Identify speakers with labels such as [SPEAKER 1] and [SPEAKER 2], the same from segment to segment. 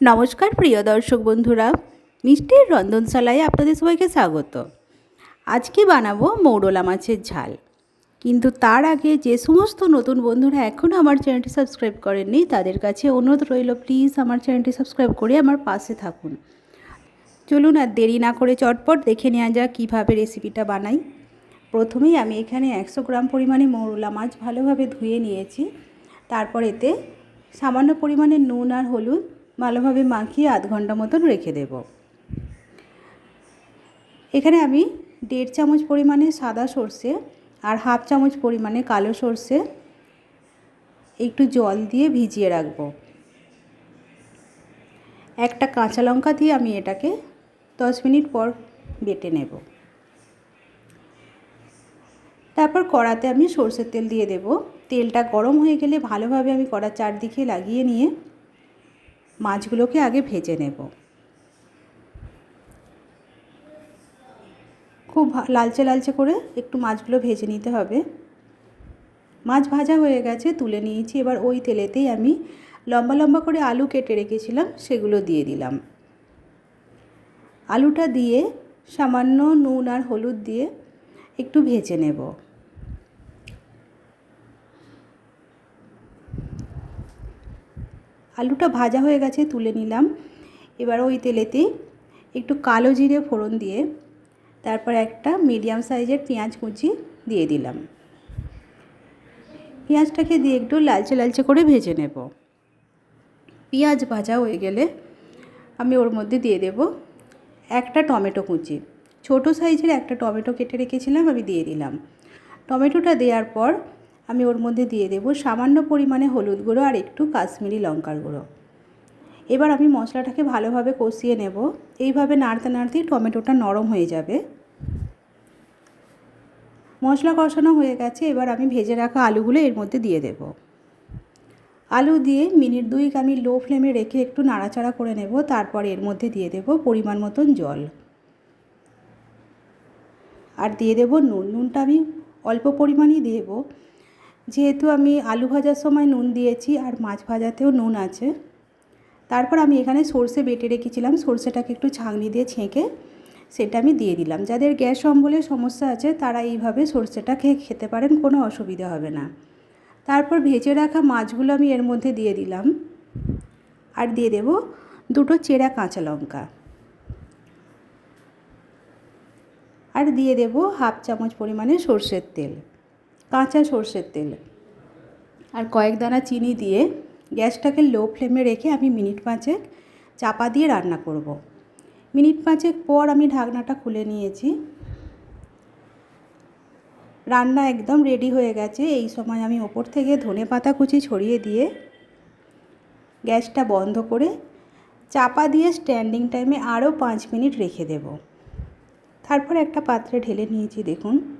[SPEAKER 1] নমস্কার, প্রিয় দর্শক বন্ধুরা। মিষ্টির রন্ধনশালায় আপনাদের সবাইকে স্বাগত। আজকে বানাবো মৌরলা মাছের ঝাল। কিন্তু তার আগে যে সমস্ত নতুন বন্ধুরা এখনও আমার চ্যানেলটি সাবস্ক্রাইব করেননি, তাদের কাছে অনুরোধ রইল, প্লিজ আমার চ্যানেলটি সাবস্ক্রাইব করে আমার পাশে থাকুন। চলুন আর দেরি না করে চটপট দেখে নেওয়া যাক কীভাবে রেসিপিটা বানাই। প্রথমেই আমি এখানে একশো গ্রাম পরিমাণে মৌরলা মাছ ভালোভাবে ধুয়ে নিয়েছি। তারপর এতে সামান্য পরিমাণে নুন আর হলুদ ভালোভাবে মাখিয়ে আধ ঘণ্টা মতন রেখে দেব। এখানে আমি দেড় চামচ পরিমাণে সাদা সর্ষে আর হাফ চামচ পরিমাণে কালো সর্ষে একটু জল দিয়ে ভিজিয়ে রাখব। একটা কাঁচা লঙ্কা দিয়ে আমি এটাকে দশ মিনিট পর বেটে নেব। তারপর কড়াতে আমি সর্ষের তেল দিয়ে দেব। তেলটা গরম হয়ে গেলে ভালোভাবে আমি কড়ার চারদিকে লাগিয়ে নিয়ে মাছগুলোকে আগে ভেজে নেব। খুব লালচে লালচে করে একটু মাছগুলো ভেজে নিতে হবে। মাছ ভাজা হয়ে গেছে, তুলে নিয়েছি। এবার ওই তেলেতেই আমি লম্বা লম্বা করে আলু কেটে রেখেছিলাম, সেগুলো দিয়ে দিলাম। আলুটা দিয়ে সামান্য নুন আর হলুদ দিয়ে একটু ভেজে নেব। আলুটা ভাজা হয়ে গেছে, তুলে নিলাম। এবার ওই তেলেতে একটু কালো জিরে ফোড়ন দিয়ে তারপর একটা মিডিয়াম সাইজের পেঁয়াজ কুচি দিয়ে দিলাম। পেঁয়াজটাকে দিয়ে একটু লালচে লালচে করে ভেজে নেব। পেঁয়াজ ভাজা হয়ে গেলে আমি ওর মধ্যে দিয়ে দেব একটা টমেটো কুচি। ছোট সাইজের একটা টমেটো কেটে রেখেছিলাম, আমি দিয়ে দিলাম। টমেটোটা দেওয়ার পর আমি ওর মধ্যে দিয়ে দেব সামান্য পরিমাণে হলুদ গুঁড়ো আর একটু কাশ্মীরি লঙ্কার গুঁড়ো। এবার আমি মশলাটাকে ভালোভাবে কষিয়ে নেব। এইভাবে নাড়তে নাড়তেই টমেটোটা নরম হয়ে যাবে। মশলা কষানো হয়ে গেছে, এবার আমি ভেজে রাখা আলুগুলো এর মধ্যে দিয়ে দেব। আলু দিয়ে মিনিট দুইক আমি লো ফ্লেমে রেখে একটু নাড়াচাড়া করে নেব, তারপর এর মধ্যে দিয়ে দেব পরিমাণ মতন জল। আর দিয়ে দেব নুন। নুনটা আমি অল্প পরিমাণই দেব। যেহেতু আমি আলু ভাজার সময় নুন দিয়েছি আর মাছ ভাজাতেও নুন আছে, তারপর আমি এখানে সর্ষে বেটে রেখেছিলাম, সর্ষেটাকে একটু ছাঁকনি দিয়ে ছেঁকে সেটা আমি দিয়ে দিলাম। যাদের গ্যাস অম্বলের সমস্যা আছে, তারা এইভাবে সর্ষেটা খেয়ে খেতে পারেন, কোনো অসুবিধা হবে না। তারপর ভেজে রাখা মাছগুলো আমি এর মধ্যে দিয়ে দিলাম। আর দিয়ে দেব দুটো চেরা কাঁচা লঙ্কা। আর দিয়ে দেব হাফ চামচ পরিমাণে সর্ষের তেল। কাঁচা সর্ষের তেল। আর কয়েক দানা চিনি দিয়ে গ্যাসটাকে লো ফ্লেমে রেখে আমি মিনিট পাঁচেক চাপা দিয়ে রান্না করব। মিনিট পাঁচেক পর আমি ঢাকনাটা খুলে নিয়েছি। রান্না একদম রেডি হয়ে গেছে। এই সময় আমি ওপর থেকে ধনে পাতা কুচি ছড়িয়ে দিয়ে গ্যাসটা বন্ধ করে চাপা দিয়ে স্ট্যান্ডিং টাইমে আরও পাঁচ মিনিট রেখে দেব। তারপর একটা পাত্রে ঢেলে নিয়েছি, দেখুন।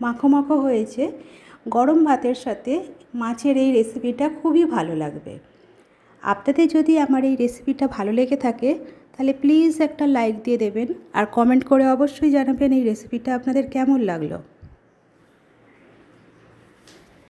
[SPEAKER 1] মাখো মাখো হয়েছে। গরম ভাতের সাথে মাছের এই রেসিপিটা খুবই ভালো লাগবে। আপনাদের যদি আমার এই রেসিপিটা ভালো লেগে থাকে, তাহলে প্লিজ একটা লাইক দিয়ে দেবেন। আর কমেন্ট করে অবশ্যই জানাবেন এই রেসিপিটা আপনাদের কেমন লাগল।